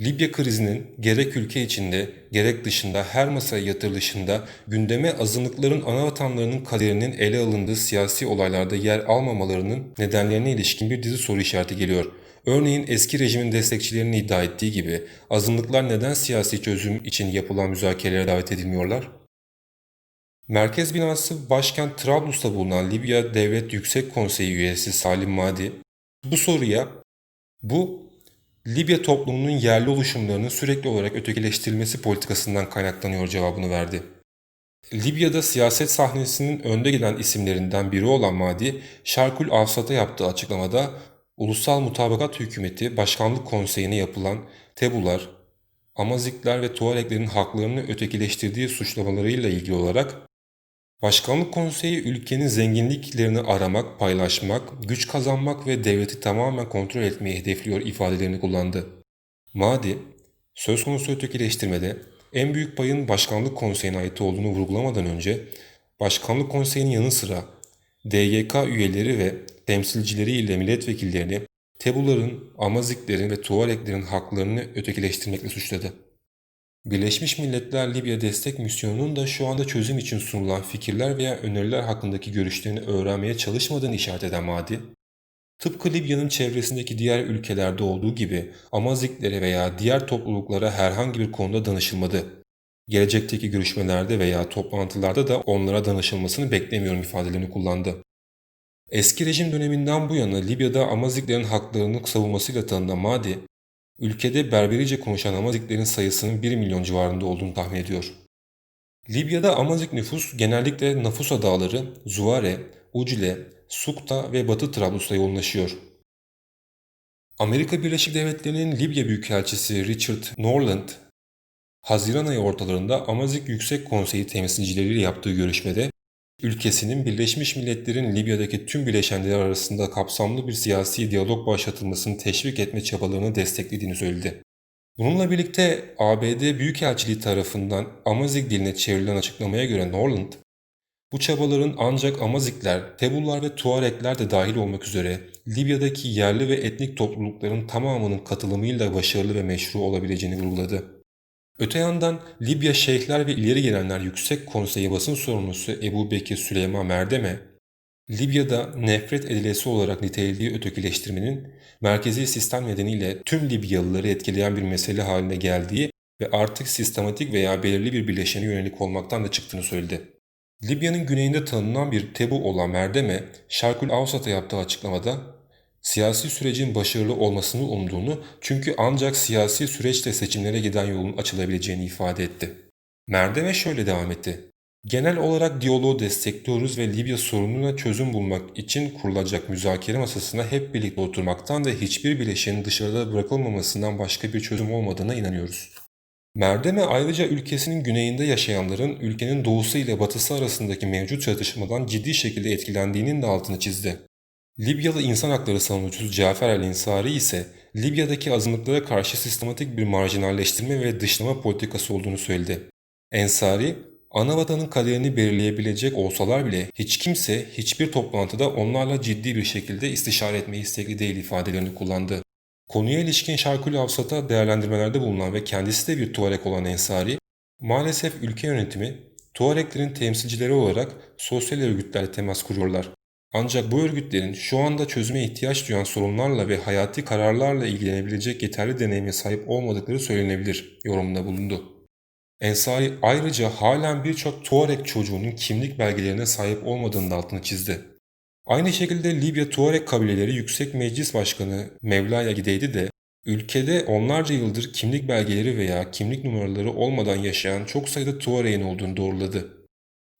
Libya krizinin gerek ülke içinde gerek dışında her masaya yatırılışında gündeme azınlıkların ana vatanlarının kaderinin ele alındığı siyasi olaylarda yer almamalarının nedenlerine ilişkin bir dizi soru işareti geliyor. Örneğin eski rejimin destekçilerinin iddia ettiği gibi azınlıklar neden siyasi çözüm için yapılan müzakerelere davet edilmiyorlar? Merkez binası başkent Trablus'ta bulunan Libya Devlet Yüksek Konseyi üyesi Salim Madi bu soruya bu Libya toplumunun yerli oluşumlarının sürekli olarak ötekileştirilmesi politikasından kaynaklanıyor cevabını verdi. Libya'da siyaset sahnesinin önde gelen isimlerinden biri olan Madi, Şarkül Avsat'a yaptığı açıklamada Ulusal Mutabakat Hükümeti Başkanlık Konseyi'ne yapılan Tebular, Amazigler ve Tuareglerin haklarını ötekileştirdiği suçlamalarıyla ilgili olarak Başkanlık Konseyi ülkenin zenginliklerini aramak, paylaşmak, güç kazanmak ve devleti tamamen kontrol etmeyi hedefliyor ifadelerini kullandı. Madi, söz konusu ötekileştirmede en büyük payın Başkanlık Konseyi'ne ait olduğunu vurgulamadan önce, Başkanlık Konseyi'nin yanı sıra DYK üyeleri ve temsilcileriyle milletvekillerini Tebuların, Amaziglerin ve Tuareglerin haklarını ötekileştirmekle suçladı. Birleşmiş Milletler Libya Destek Misyonu'nun da şu anda çözüm için sunulan fikirler veya öneriler hakkındaki görüşlerini öğrenmeye çalışmadığını işaret eden Madi, tıpkı Libya'nın çevresindeki diğer ülkelerde olduğu gibi Amaziklere veya diğer topluluklara herhangi bir konuda danışılmadı. Gelecekteki görüşmelerde veya toplantılarda da onlara danışılmasını beklemiyorum ifadelerini kullandı. Eski rejim döneminden bu yana Libya'da Amaziglerin haklarını savunmasıyla tanınan Madi, ülkede Berberice konuşan Amaziglerin sayısının 1 milyon civarında olduğunu tahmin ediyor. Libya'da Amazik nüfus genellikle Nafusa dağları, Zuare, Ucile, Sukta ve Batı Trablus'a yoğunlaşıyor. Amerika Birleşik Devletleri'nin Libya Büyükelçisi Richard Norland, Haziran ayı ortalarında Amazik Yüksek Konseyi temsilcileriyle yaptığı görüşmede ülkesinin Birleşmiş Milletler'in Libya'daki tüm bileşenleri arasında kapsamlı bir siyasi diyalog başlatılmasını teşvik etme çabalarını desteklediğini söyledi. Bununla birlikte ABD Büyükelçiliği tarafından Amazik diline çevrilen açıklamaya göre Norland, bu çabaların ancak Amazikler, Tebullar ve Tuarekler de dahil olmak üzere Libya'daki yerli ve etnik toplulukların tamamının katılımıyla başarılı ve meşru olabileceğini vurguladı. Öte yandan Libya Şeyhler ve ileri gelenler Yüksek Konseyi basın sorumlusu Ebu Bekir Süleyman Merdeme, Libya'da nefret edilesi olarak nitelediği ötekileştirmenin merkezi sistem nedeniyle tüm Libyalıları etkileyen bir mesele haline geldiği ve artık sistematik veya belirli bir bileşene yönelik olmaktan da çıktığını söyledi. Libya'nın güneyinde tanınan bir tebu olan Merdeme, Şarkül Avsat'a yaptığı açıklamada siyasi sürecin başarılı olmasını umduğunu çünkü ancak siyasi süreçte seçimlere giden yolun açılabileceğini ifade etti. Merdeme şöyle devam etti. Genel olarak diyaloğu destekliyoruz ve Libya sorununa çözüm bulmak için kurulacak müzakere masasına hep birlikte oturmaktan ve hiçbir bileşenin dışarıda bırakılmamasından başka bir çözüm olmadığına inanıyoruz. Merdeme ayrıca ülkesinin güneyinde yaşayanların ülkenin doğusu ile batısı arasındaki mevcut çatışmadan ciddi şekilde etkilendiğinin de altını çizdi. Libyalı insan hakları savunucusu Cafer el-Ensari ise Libya'daki azınlıklara karşı sistematik bir marjinalleştirme ve dışlama politikası olduğunu söyledi. Ensari, ana vatanın kaderini belirleyebilecek olsalar bile hiç kimse hiçbir toplantıda onlarla ciddi bir şekilde istişare etmeyi istekli değil ifadelerini kullandı. Konuya ilişkin Şarkül Avsat'a değerlendirmelerde bulunan ve kendisi de bir Tuareg olan Ensari, maalesef ülke yönetimi Tuareglerin temsilcileri olarak sosyal örgütlerle temas kuruyorlar. Ancak bu örgütlerin şu anda çözüme ihtiyaç duyan sorunlarla ve hayati kararlarla ilgilenebilecek yeterli deneyime sahip olmadıkları söylenebilir yorumunda bulundu. Ensari ayrıca halen birçok Tuareg çocuğunun kimlik belgelerine sahip olmadığını da altını çizdi. Aynı şekilde Libya Tuareg kabileleri Yüksek Meclis Başkanı Mevla'ya gideydi de ülkede onlarca yıldır kimlik belgeleri veya kimlik numaraları olmadan yaşayan çok sayıda Tuareg'in olduğunu doğruladı.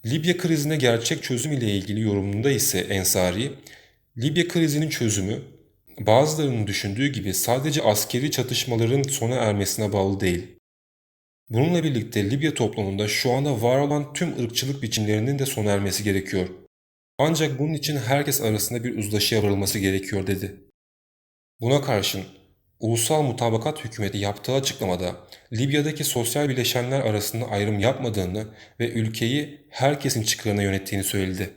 Libya krizine gerçek çözüm ile ilgili yorumunda ise Ensari, Libya krizinin çözümü bazılarının düşündüğü gibi sadece askeri çatışmaların sona ermesine bağlı değil. Bununla birlikte Libya toplumunda şu anda var olan tüm ırkçılık biçimlerinin de sona ermesi gerekiyor. Ancak bunun için herkes arasında bir uzlaşıya varılması gerekiyor dedi. Buna karşın Ulusal Mutabakat Hükümeti yaptığı açıklamada Libya'daki sosyal bileşenler arasında ayrım yapmadığını ve ülkeyi herkesin çıkarına yönettiğini söyledi.